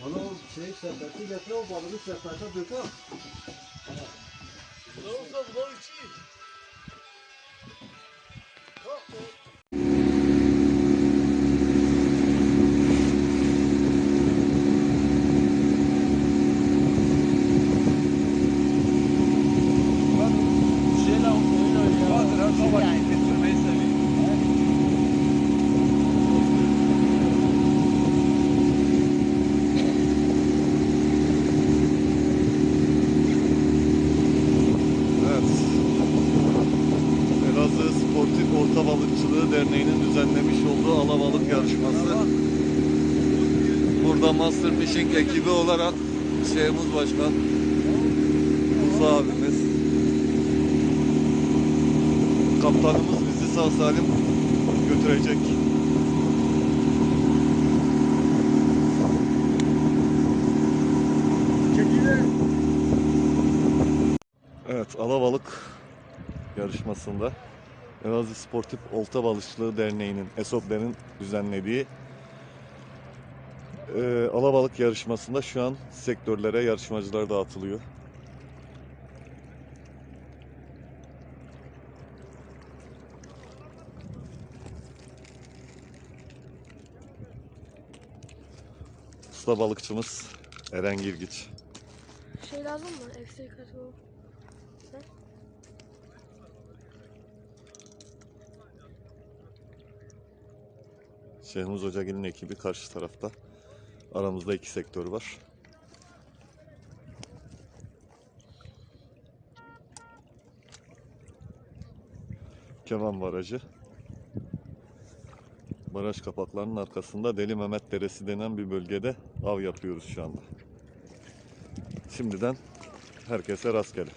Bana o şey sepeti getir o balığı sepete döker. Evet. Elazığ Sportif Orta Balıkçılığı Derneği'nin düzenlemiş olduğu alabalık yarışması. Burada Master Fishing ekibi olarak Şeyhmuz Başkan, Musa abimiz, kaptanımız bizi sağ salim götürecek. Evet, alabalık yarışmasında Elazığ Sportif Olta Balıkçılığı Derneği'nin, ESOB'lerin düzenlediği e, alabalık yarışmasında şu an sektörlere yarışmacılar dağıtılıyor. Usta balıkçımız Eren Girgiç. Şey lazım mı? Ekstra kartı Şehmuz Hocagil'in ekibi karşı tarafta. Aramızda iki sektör var. Keman Barajı. Baraj kapaklarının arkasında Deli Mehmet Deresi denen bir bölgede av yapıyoruz şu anda. Şimdiden herkese rastgele.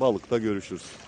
Balıkta görüşürüz.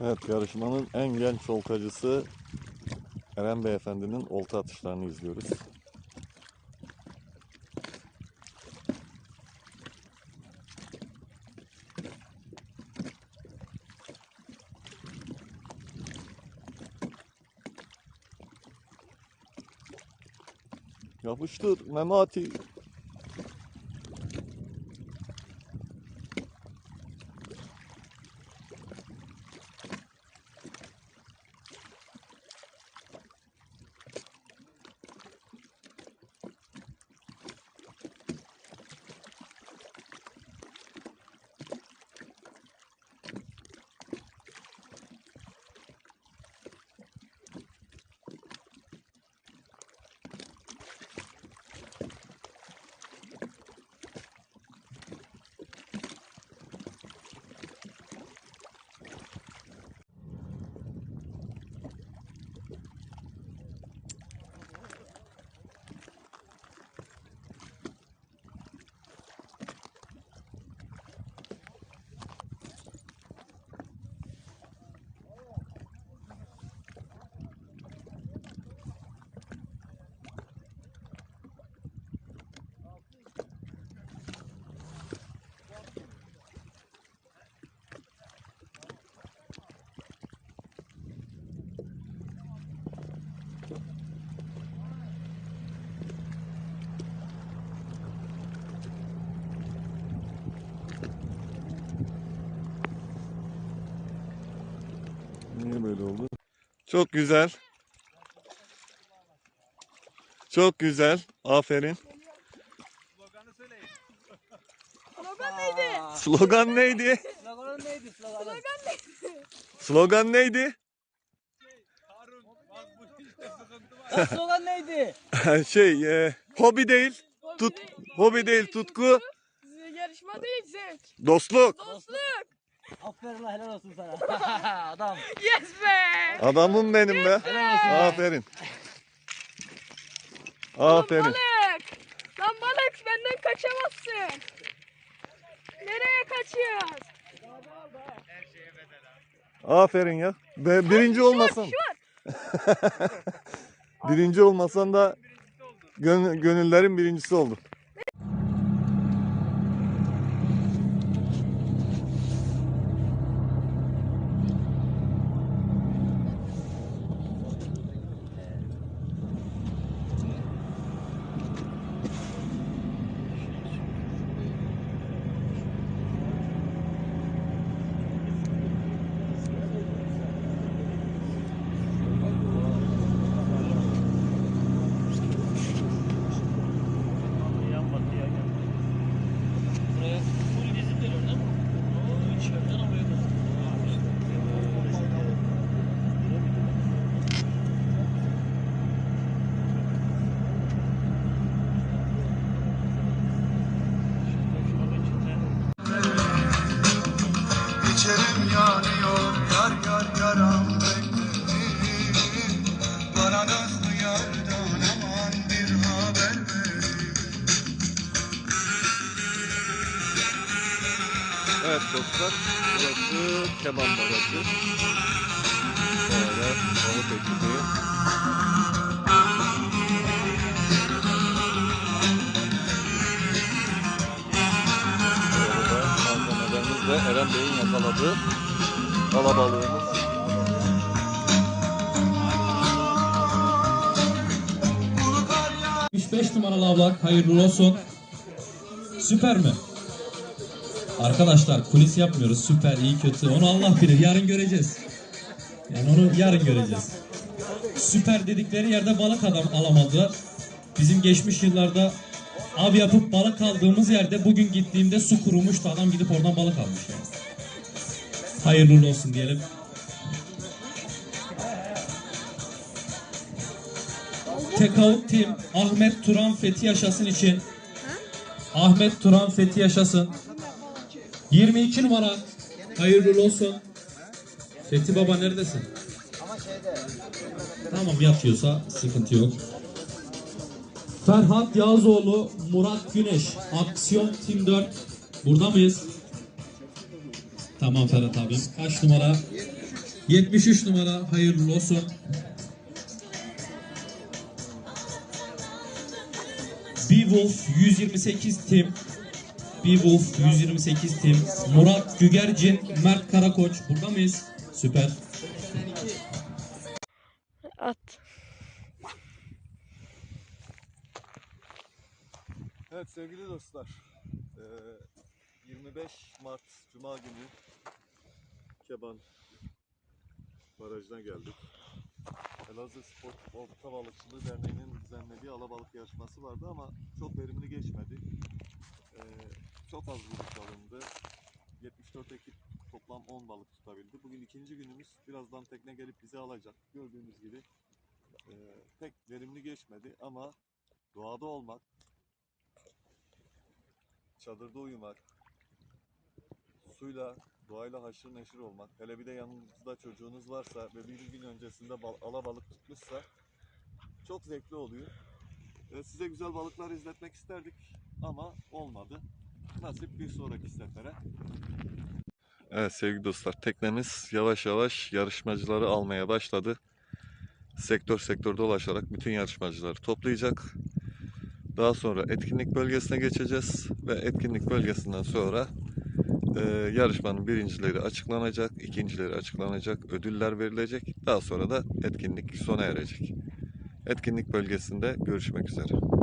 Evet yarışmanın en genç oltacısı Eren Beyefendi'nin olta atışlarını izliyoruz. Yapıştır Memati. Niye böyle oldu? Çok güzel. Çok güzel. Aferin. Slogan neydi? Slogan neydi? Sloganın neydi? Slogan neydi? O slogan neydi? şey, e, hobi değil. Tut, hobi değil, tutku, Yarışma değil zevk. dostluk. Dostluk. Aferin lan helal olsun sana. Adam. Yes be. Adamım benim be. Helal olsun. Aferin. Aferin. balık. Lan balık benden kaçamazsın. Nereye kaçıyorsun? Aferin ya. Be, birinci olmasan. Şu var. Birinci olmasan da gön- gönüllerin birincisi oldu. Evet dostlar, burası keman barajı. Böyle balık ekibi. Burada malzemelerimiz de Eren Bey'in yakaladığı alabalığımız. 75 numaralı ablak hayırlı olsun. Süper mi? Arkadaşlar kulis yapmıyoruz. Süper, iyi, kötü. Onu Allah bilir. Yarın göreceğiz. Yani onu yarın göreceğiz. Süper dedikleri yerde balık adam alamadılar. Bizim geçmiş yıllarda av yapıp balık aldığımız yerde bugün gittiğimde su kurumuştu. Adam gidip oradan balık almış yani. Hayırlı olsun diyelim. Tekavut Team Ahmet Turan Fethi yaşasın için Ahmet Turan Fethi yaşasın 22 numara hayırlı olsun Fethi baba neredesin? Tamam yatıyorsa sıkıntı yok. Ferhat Yağızoğlu, Murat Güneş, Aksiyon Team 4. Burada mıyız? Tamam Ferhat abi. Kaç numara? 73 numara hayırlı olsun. Beowulf 128 tim Beowulf 128 tim Murat Gügercin Mert Karakoç burada mıyız? Süper. At. Evet sevgili dostlar, eee, 25 Mart Cuma günü Keban Barajı'na geldik. Elazığ Spor Olta Balıkçılığı Derneği'nin düzenlediği alabalık yarışması vardı ama çok verimli geçmedi. Eee, çok az vuruş alındı. 74 ekip toplam 10 balık tutabildi. Bugün ikinci günümüz. Birazdan tekne gelip bizi alacak. Gördüğünüz gibi eee, pek verimli geçmedi ama doğada olmak, çadırda uyumak, suyla, doğayla haşır neşir olmak, hele bir de yanınızda çocuğunuz varsa ve bir gün öncesinde bal, alabalık tutmuşsa çok zevkli oluyor. Ee, size güzel balıklar izletmek isterdik ama olmadı. Nasip bir sonraki sefere. Evet sevgili dostlar teknemiz yavaş yavaş yarışmacıları almaya başladı. Sektör sektör dolaşarak bütün yarışmacıları toplayacak. Daha sonra etkinlik bölgesine geçeceğiz ve etkinlik bölgesinden sonra e, yarışmanın birincileri açıklanacak, ikincileri açıklanacak, ödüller verilecek. Daha sonra da etkinlik sona erecek. Etkinlik bölgesinde görüşmek üzere.